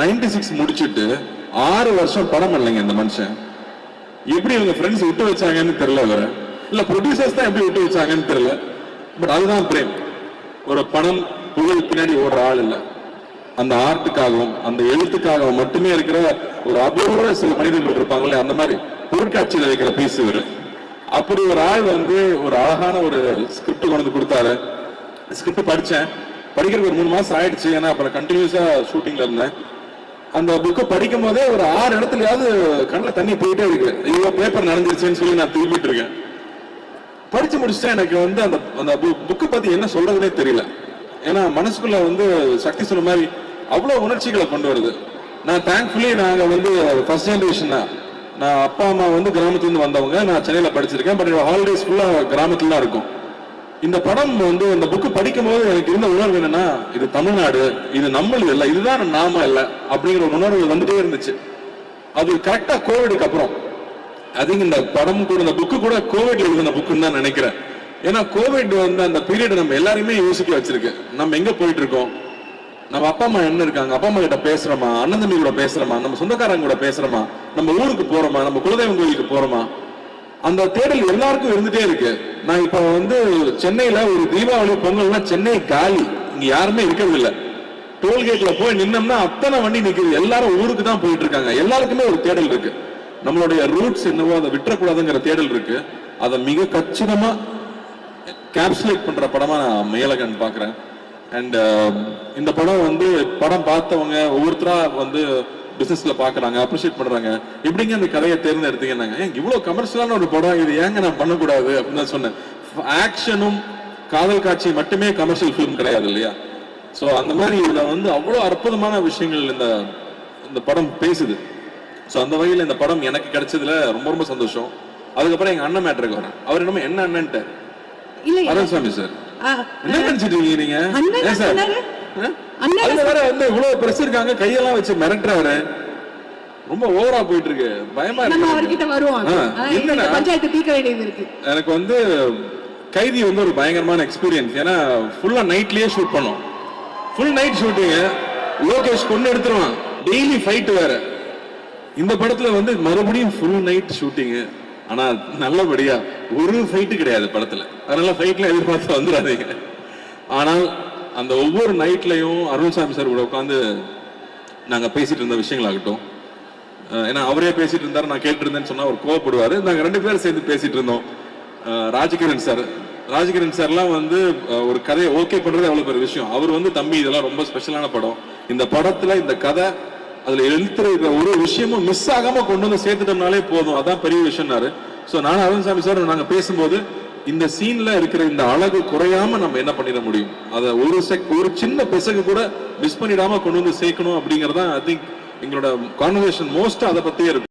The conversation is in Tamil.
நைன்டி சிக்ஸ் முடிச்சுட்டு ஆறு வருஷம் படம் பண்ணலைங்க இந்த மனுஷன். எப்படி இவங்க ஃப்ரெண்ட்ஸ் விட்டு வச்சாங்கன்னு தெரியல வேற இல்ல ப்ரொடியூசர்ஸ் தான் எப்படி விட்டு வச்சாங்கன்னு தெரியல. பட் அதுதான் பிரேம். ஒரு பணம் புகழ் பின்னாடி ஓடுற ஆள் இல்லை. அந்த ஆர்ட்டுக்காகவும் அந்த எழுத்துக்காகவும் மட்டுமே இருக்கிற ஒரு அபூர்வ சில மனிதர்கள் இருப்பாங்களே அந்த மாதிரி பொருட்காட்சியில் வைக்கிற பீஸ் இவர். அப்படி ஒரு ஆள் வந்து ஒரு அழகான ஒரு ஸ்கிரிப்ட் கொண்டு வந்து கொடுத்தாரு. ஸ்கிரிப்ட் படித்தேன் படிக்கிறதுக்கு ஒரு மூணு மாதம் ஆயிடுச்சு. ஏன்னா அப்புறம் கண்டினியூஸாக ஷூட்டிங்கில் இருந்தேன். அந்த புக்கை படிக்கும் போதே ஒரு ஆறு இடத்துலயாவது கண்ணில் தண்ணி போயிட்டே இருக்கு. ஐயோ பேப்பர் நடந்துருச்சுன்னு சொல்லி நான் திரும்பிட்டு இருக்கேன். படிச்சு முடிச்சுட்டா எனக்கு வந்து அந்த அந்த புக்கை பத்தி என்ன சொல்றதுனே தெரியல. ஏன்னா மனசுக்குள்ள வந்து சக்தி சொன்ன மாதிரி அவ்வளவு உணர்ச்சிகளை கொண்டு வருது. நான் தேங்க்ஃபுல்லி நாங்க வந்து ஃபர்ஸ்ட் ஜெனரேஷன் தான். நான் அப்பா அம்மா வந்து கிராமத்துல இருந்து வந்தவங்க. நான் சென்னையில படிச்சிருக்கேன். பட் ஹாலிடேஸ் ஃபுல்லா கிராமத்துல தான் இருக்கும். இந்த படம் வந்து இந்த புக்கு படிக்கும் போது எனக்கு இருந்த உணர்வு என்னன்னா இது தமிழ்நாடு இது நம்மளுது இல்லை இதுதான் நாம இல்லை அப்படிங்கிற ஒரு உணர்வு வந்துட்டே இருந்துச்சு. அது கரெக்டா கோவிடுக்கு அப்புறம். அதிக இந்த படம் கூட இந்த புக்கு கூட கோவிட்ல இருந்த புக்குன்னு தான் நினைக்கிறேன். ஏன்னா கோவிட் வந்து அந்த பீரியட் நம்ம எல்லாரையுமே யோசிக்க வச்சிருக்கு. நம்ம எங்க போயிட்டு இருக்கோம் நம்ம அப்பா அம்மா என்ன இருக்காங்க? அப்பா அம்மா கிட்ட பேசுறோமா? அண்ணன் தம்பி கூட பேசுறோமா? நம்ம சொந்தக்காரங்க கூட பேசுறோமா? நம்ம ஊருக்கு போறோமா? நம்ம குலதெய்வம் கோயிலுக்கு போறோமா? அந்த தேடல் எல்லாருக்கும் இருந்துட்டே இருக்கு. நான் இப்ப வந்து சென்னையில ஒரு தீபாவளி பொங்கல்னா சென்னை காலி. இங்க யாருமே இருக்கிறது இல்ல டோல்கேட்ல போய் நின்னோம்னா அத்தனை வண்டி நிக்குது. எல்லாரும் ஊருக்கு தான் போயிட்டு இருக்காங்க எல்லாருக்குமே ஒரு தேடல் இருக்கு. நம்மளுடைய ரூட்ஸ் என்னவோ அதை விட்டுறக்கூடாதுங்கிற தேடல் இருக்கு. அதை மிக கச்சிதமா கேப்சுலேட் பண்ற படமா நான் மேலகன் பாக்குறேன். அண்ட் uh, இந்த படம் வந்து படம் பார்த்தவங்க ஒவ்வொருத்தரா வந்து பிசினஸ்ல பாக்குறாங்க அப்ரிஷியேட் பண்றாங்க. எப்படிங்க அந்த கதையை தேர்ந்தெடுத்தீங்கன்னாங்க? ஏன் இவ்வளவு கமர்ஷியலான ஒரு படம் இது ஏங்க நான் பண்ணக்கூடாது அப்படின்னு தான் சொன்னேன். ஆக்ஷனும் காதல் காட்சி மட்டுமே கமர்ஷியல் ஃபிலிம் கிடையாது இல்லையா? சோ அந்த மாதிரி இதுல வந்து அவ்வளவு அற்புதமான விஷயங்கள் இந்த இந்த படம் பேசுது. சோ அந்த வகையில இந்த படம் எனக்கு கிடைச்சதுல ரொம்ப ரொம்ப சந்தோஷம். அதுக்கப்புறம் எங்க அண்ணன் மேட்ருக்கு வரேன். அவர் என்னமோ என்ன அண்ணன்ட்டு அருண்சாமி சார். என்ன நினைச்சிட்டு இருக்கீங்க நீங்க? சார்? அதுல வேற வந்து இவ்வளவு பிரஸ் இருக்காங்க கையெல்லாம் வச்சு மிரட்டுறாரு ரொம்ப ஓவரா போயிட்டு இருக்கு. பயமா இருக்கு. எனக்கு வந்து கைதி வந்து ஒரு பயங்கரமான எக்ஸ்பீரியன்ஸ் ஏன்னா ஃபுல்லா நைட்லயே ஷூட் பண்ணோம். ஃபுல் நைட் ஷூட்டிங் லோகேஷ் கொண்டு எடுத்துருவான். டெய்லி ஃபைட் வேற. இந்த படத்துல வந்து மறுபடியும் ஃபுல் நைட் ஷூட்டிங் ஆனா நல்லபடியா ஒரு ஃபைட்டு கிடையாது படத்துல. அதனால ஃபைட்ல எதிர்பார்த்து வந்துடாதீங்க. ஆனால் அந்த ஒவ்வொரு நைட்லயும் அருள்சாமி சார் கூட உட்காந்து நாங்கள் பேசிட்டு இருந்த விஷயங்களாகட்டும். ஏன்னா அவரே பேசிட்டு இருந்தார் நான் கேட்டு இருந்தேன்னு அவர் கோவப்படுவார். நாங்கள் ரெண்டு பேரும் சேர்ந்து பேசிட்டு இருந்தோம். ராஜகிரண் சார் ராஜகிரண் சார்லாம் வந்து ஒரு கதையை ஓகே பண்ணுறது அவ்வளோ பெரிய விஷயம். அவர் வந்து தம்பி இதெல்லாம் ரொம்ப ஸ்பெஷலான படம். இந்த படத்தில் இந்த கதை அதில் எழுத்துற ஒரு விஷயமும் மிஸ் ஆகாமல் கொண்டு வந்து சேர்த்துட்டோம்னாலே போதும். அதான் பெரிய விஷயம்னாரு. ஸோ நான் அருண்சாமி சார் நாங்கள் பேசும்போது இந்த சீன்ல இருக்கிற இந்த அழகு குறையாம நம்ம என்ன பண்ணிட முடியும்? அதை ஒரு செக் ஒரு சின்ன பிசகு கூட மிஸ் பண்ணிடாம கொண்டு வந்து சேர்க்கணும் அப்படிங்கறத ஐ திங்க் எங்களோட கான்வர்சேஷன் மோஸ்டா அதை பத்தியே இருக்கும்